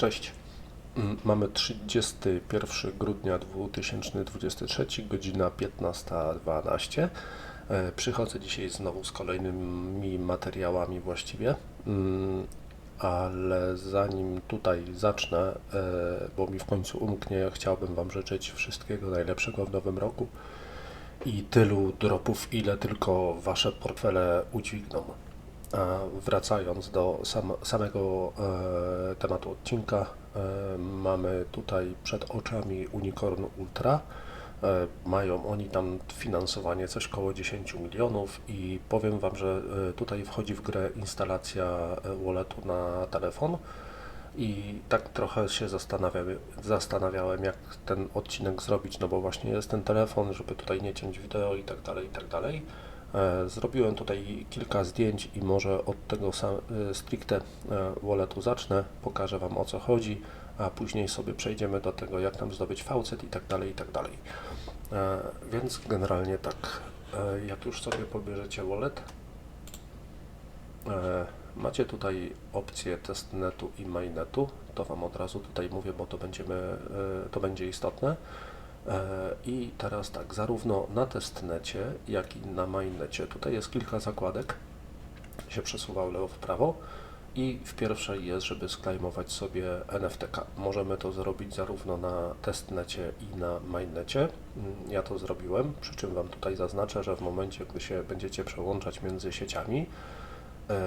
Cześć. Mm, Mamy 31 grudnia 2023, godzina 15.12. E, Przychodzę dzisiaj znowu z kolejnymi materiałami właściwie, Mm, ale zanim tutaj zacznę, e, bo mi w końcu umknie, chciałbym Wam życzyć wszystkiego najlepszego w nowym roku i tylu dropów, ile tylko Wasze portfele udźwigną. Wracając do sam, samego e, tematu odcinka, e, mamy tutaj przed oczami Unicorn Ultra. E, mają oni tam finansowanie coś koło 10 milionów i powiem Wam, że e, tutaj wchodzi w grę instalacja e, walletu na telefon. I tak trochę się zastanawiałem, zastanawiałem, jak ten odcinek zrobić, no bo właśnie jest ten telefon, żeby tutaj nie ciąć wideo i tak dalej, i tak dalej. E, Zrobiłem tutaj kilka zdjęć i może od tego e, stricte e, walletu zacznę, pokażę Wam o co chodzi, a później sobie przejdziemy do tego, jak tam zdobyć faucet i tak dalej, i tak dalej. Więc generalnie tak, jak już sobie pobierzecie wallet, Macie tutaj opcję testnetu i mainnetu. To Wam od razu tutaj mówię, bo to, będziemy, to będzie istotne. E, I teraz tak, zarówno na testnecie, jak i na mainnecie. Tutaj jest kilka zakładek. Się przesuwa w lewo w prawo. I w pierwszej jest, żeby sklejmować sobie NFTK. Możemy to zrobić zarówno na testnecie i na mainnecie. Mm, Ja to zrobiłem, przy czym Wam tutaj zaznaczę, że w momencie, gdy się będziecie przełączać między sieciami, e,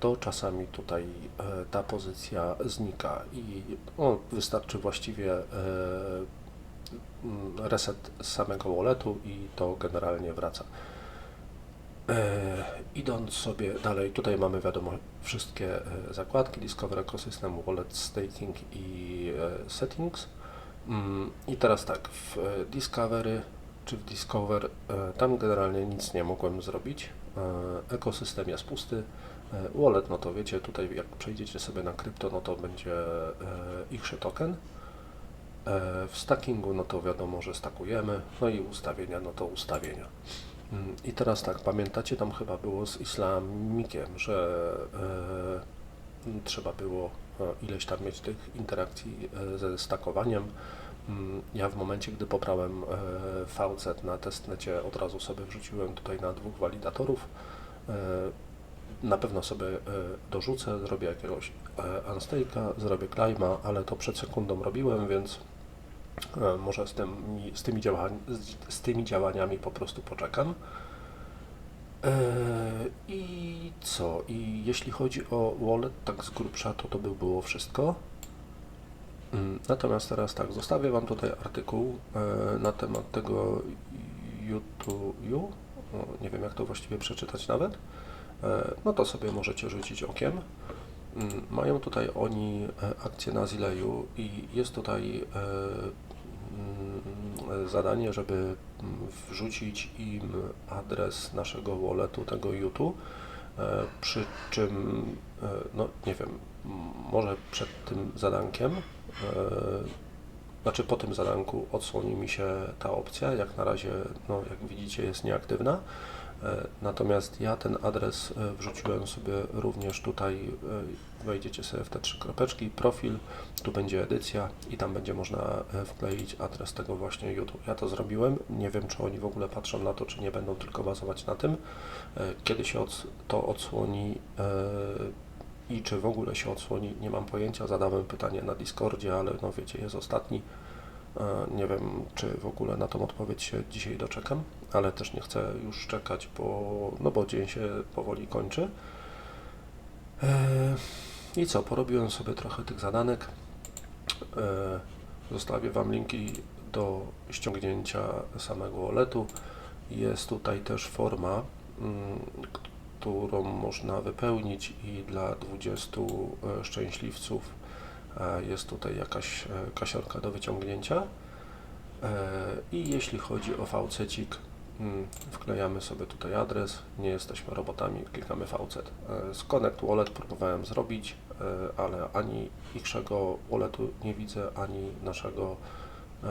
to czasami tutaj e, ta pozycja znika i no, wystarczy właściwie reset samego walletu i to generalnie wraca. E, idąc sobie dalej, tutaj mamy wiadomo wszystkie e, zakładki Discover Ecosystem, Wallet Staking i e, Settings. Mm, I teraz tak, w e, Discovery czy w Discover e, tam generalnie nic nie mogłem zrobić. Ekosystem jest pusty. Wallet, no to wiecie, tutaj jak przejdziecie sobie na krypto, no to będzie e, ich token. E, W stackingu, no to wiadomo, że stakujemy. No i ustawienia, no to ustawienia. Mm, I teraz tak, pamiętacie, tam chyba było z islamikiem, że e, trzeba było e, ileś tam mieć tych interakcji ze stakowaniem. Mm, Ja w momencie, gdy pobrałem e, VZ na testnecie, od razu sobie wrzuciłem tutaj na dwóch walidatorów. Na pewno sobie dorzucę, zrobię jakiegoś unstake'a, zrobię clima, ale to przed sekundą robiłem, więc może z, tym, z, tymi działań, z, z tymi działaniami po prostu poczekam. E, I co? I jeśli chodzi o wallet, tak z grubsza, to to by było wszystko. Mm, Natomiast teraz tak, zostawię Wam tutaj artykuł e, na temat tego YouTube, nie wiem jak to właściwie przeczytać nawet, E, no to sobie możecie rzucić okiem. Mm, Mają tutaj oni e, akcję na Zileju i jest tutaj e, zadanie, żeby mm, wrzucić im adres naszego walletu, tego YouTube, przy czym, e, no nie wiem, może przed tym zadankiem, e, znaczy po tym zadanku odsłoni mi się ta opcja, jak na razie, no jak widzicie jest nieaktywna. E, Natomiast ja ten adres wrzuciłem sobie również tutaj, wejdziecie sobie w te trzy kropeczki, profil, tu będzie edycja i tam będzie można e, wkleić adres tego właśnie YouTube. Ja to zrobiłem, nie wiem czy oni w ogóle patrzą na to, czy nie będą tylko bazować na tym. E, Kiedy się to odsłoni e, i czy w ogóle się odsłoni, nie mam pojęcia. Zadałem pytanie na Discordzie, ale no wiecie, jest ostatni. Nie wiem, czy w ogóle na tą odpowiedź się dzisiaj doczekam, ale też nie chcę już czekać, bo, no bo dzień się powoli kończy. E, I co, porobiłem sobie trochę tych zadanek. E, Zostawię Wam linki do ściągnięcia samego walletu. Jest tutaj też forma, mm, którą można wypełnić i dla 20 e, szczęśliwców e, jest tutaj jakaś kasiorka do wyciągnięcia. I jeśli chodzi o faucecik, mm, wklejamy sobie tutaj adres, nie jesteśmy robotami, klikamy. E, Z Connect Wallet próbowałem zrobić, E, ale ani ichszego OLEDu nie widzę, ani naszego e,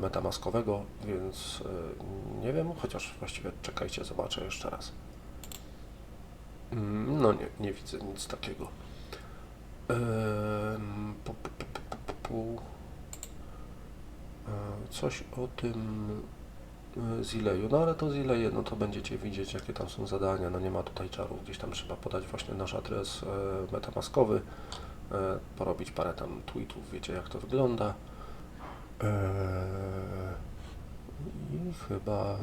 metamaskowego, więc e, nie wiem, chociaż właściwie czekajcie, zobaczę jeszcze raz. Mm, no nie, nie widzę nic takiego. Coś o tym Zileju, no ale to Zileje, no to będziecie widzieć, jakie tam są zadania, no nie ma tutaj czarów, gdzieś tam trzeba podać właśnie nasz adres e, metamaskowy, e, porobić parę tam tweetów, wiecie jak to wygląda. E, I chyba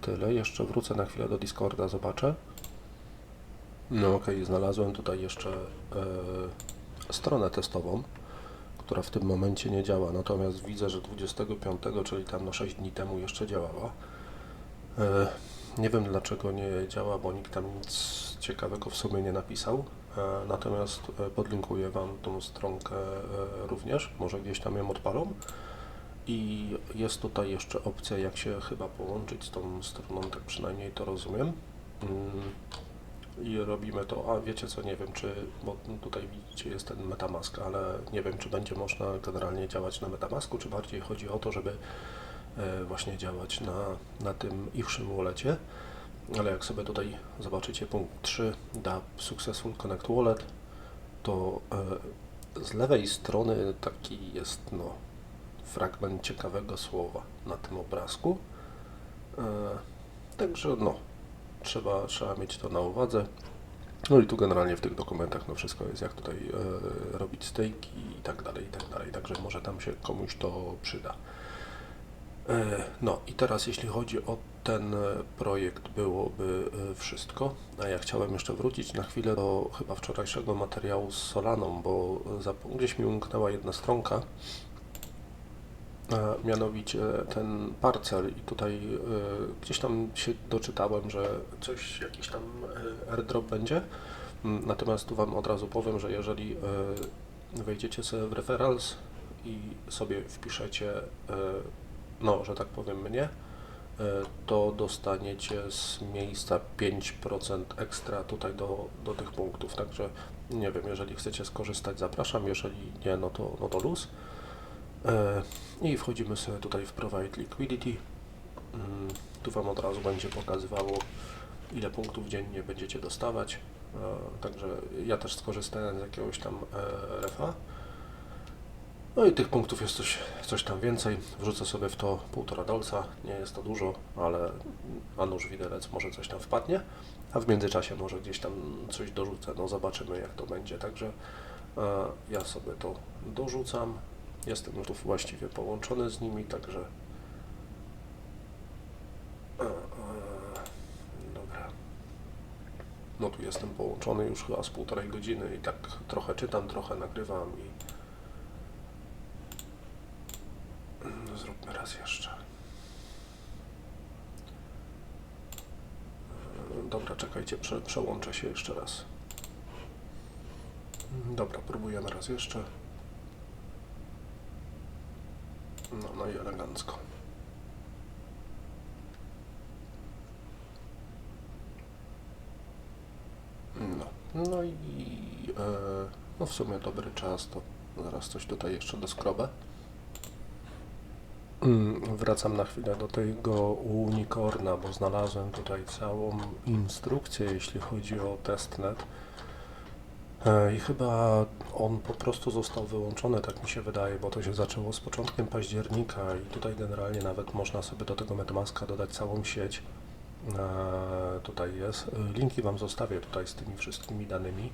tyle. Jeszcze wrócę na chwilę do Discorda, zobaczę. No okej, znalazłem tutaj jeszcze stronę testową, która w tym momencie nie działa, natomiast widzę, że 25, czyli tam no 6 dni temu jeszcze działała. E, nie wiem dlaczego nie działa, bo nikt tam nic ciekawego w sumie nie napisał. E, natomiast e, podlinkuję Wam tą stronkę również, może gdzieś tam ją odpalą. I jest tutaj jeszcze opcja, jak się chyba połączyć z tą stroną, tak przynajmniej to rozumiem. I robimy to, a wiecie co, nie wiem czy, bo tutaj widzicie jest ten Metamask, ale nie wiem czy będzie można generalnie działać na Metamasku, czy bardziej chodzi o to, żeby e, właśnie działać na, na tym ichszym walletie. Ale jak sobie tutaj zobaczycie punkt 3, da Successful Connect Wallet, to e, z lewej strony taki jest no, fragment ciekawego słowa na tym obrazku. E, Także no, trzeba, trzeba mieć to na uwadze. No i tu generalnie w tych dokumentach no wszystko jest, jak tutaj e, robić stejki i tak dalej, i tak dalej. Także może tam się komuś to przyda. E, No i teraz jeśli chodzi o ten e, projekt byłoby e, wszystko, a ja chciałem jeszcze wrócić na chwilę do chyba wczorajszego materiału z Solaną, bo zap- gdzieś mi umknęła jedna stronka, mianowicie ten parcel i tutaj e, gdzieś tam się doczytałem, że coś, jakiś tam e, airdrop będzie, Mm, natomiast tu Wam od razu powiem, że jeżeli e, wejdziecie sobie w referrals i sobie wpiszecie, e, no, że tak powiem mnie, e, to dostaniecie z miejsca 5% ekstra tutaj do, do tych punktów, także nie wiem, jeżeli chcecie skorzystać, zapraszam, jeżeli nie, no to, no to luz. E, I wchodzimy sobie tutaj w Provide Liquidity. Mm, Tu Wam od razu będzie pokazywało, ile punktów dziennie będziecie dostawać. E, Także ja też skorzystałem z jakiegoś tam e, refa. No i tych punktów jest coś, coś tam więcej. Wrzucę sobie w to półtora dolca. Nie jest to dużo, ale a nóż widelec może coś tam wpadnie. A w międzyczasie może gdzieś tam coś dorzucę. No zobaczymy jak to będzie. Także ja sobie to dorzucam. Jestem tu właściwie połączony z nimi, także. Dobra. No tu jestem połączony już chyba z półtorej godziny i tak trochę czytam, trochę nagrywam i. Zróbmy raz jeszcze. E, Dobra, czekajcie, prze, przełączę się jeszcze raz. Dobra, próbujemy raz jeszcze. No, no i elegancko. No, no i e, no w sumie dobry czas, to zaraz coś tutaj jeszcze doskrobę. Mm, Wracam na chwilę do tego unicorna, bo znalazłem tutaj całą instrukcję, jeśli chodzi o testnet. E, I chyba on po prostu został wyłączony, tak mi się wydaje, bo to się zaczęło z początkiem października i tutaj generalnie nawet można sobie do tego MetaMaska dodać całą sieć. E, Tutaj jest. E, Linki Wam zostawię tutaj z tymi wszystkimi danymi,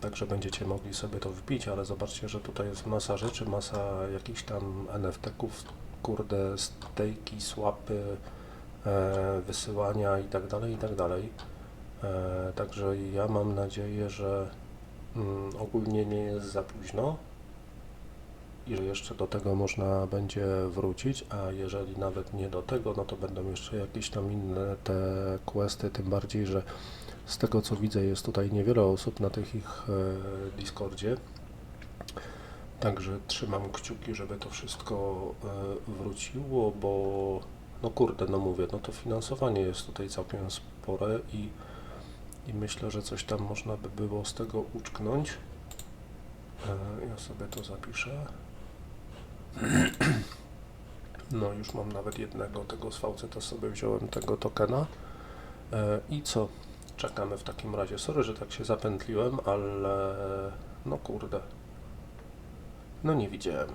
także będziecie mogli sobie to wbić, ale zobaczcie, że tutaj jest masa rzeczy, masa jakichś tam NFT-ków, kurde, stejki, swapy, e, wysyłania i tak dalej, i tak dalej. Także ja mam nadzieję, że mm, ogólnie nie jest za późno. I że jeszcze do tego można będzie wrócić, a jeżeli nawet nie do tego, no to będą jeszcze jakieś tam inne te questy, tym bardziej, że z tego co widzę jest tutaj niewiele osób na tych ich e, Discordzie. Także trzymam kciuki, żeby to wszystko e, wróciło, bo no kurde, no mówię, no to finansowanie jest tutaj całkiem spore i, i myślę, że coś tam można by było z tego uczknąć. E, Ja sobie to zapiszę. No już mam nawet jednego tego z VCT sobie wziąłem tego tokena. E, I co? Czekamy w takim razie. Sorry, że tak się zapętliłem, ale no kurde. No nie widziałem.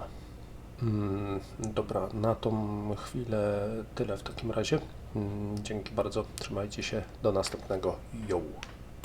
Mm, Dobra, na tą chwilę tyle w takim razie. Mm, Dzięki bardzo, trzymajcie się, do następnego. Yo!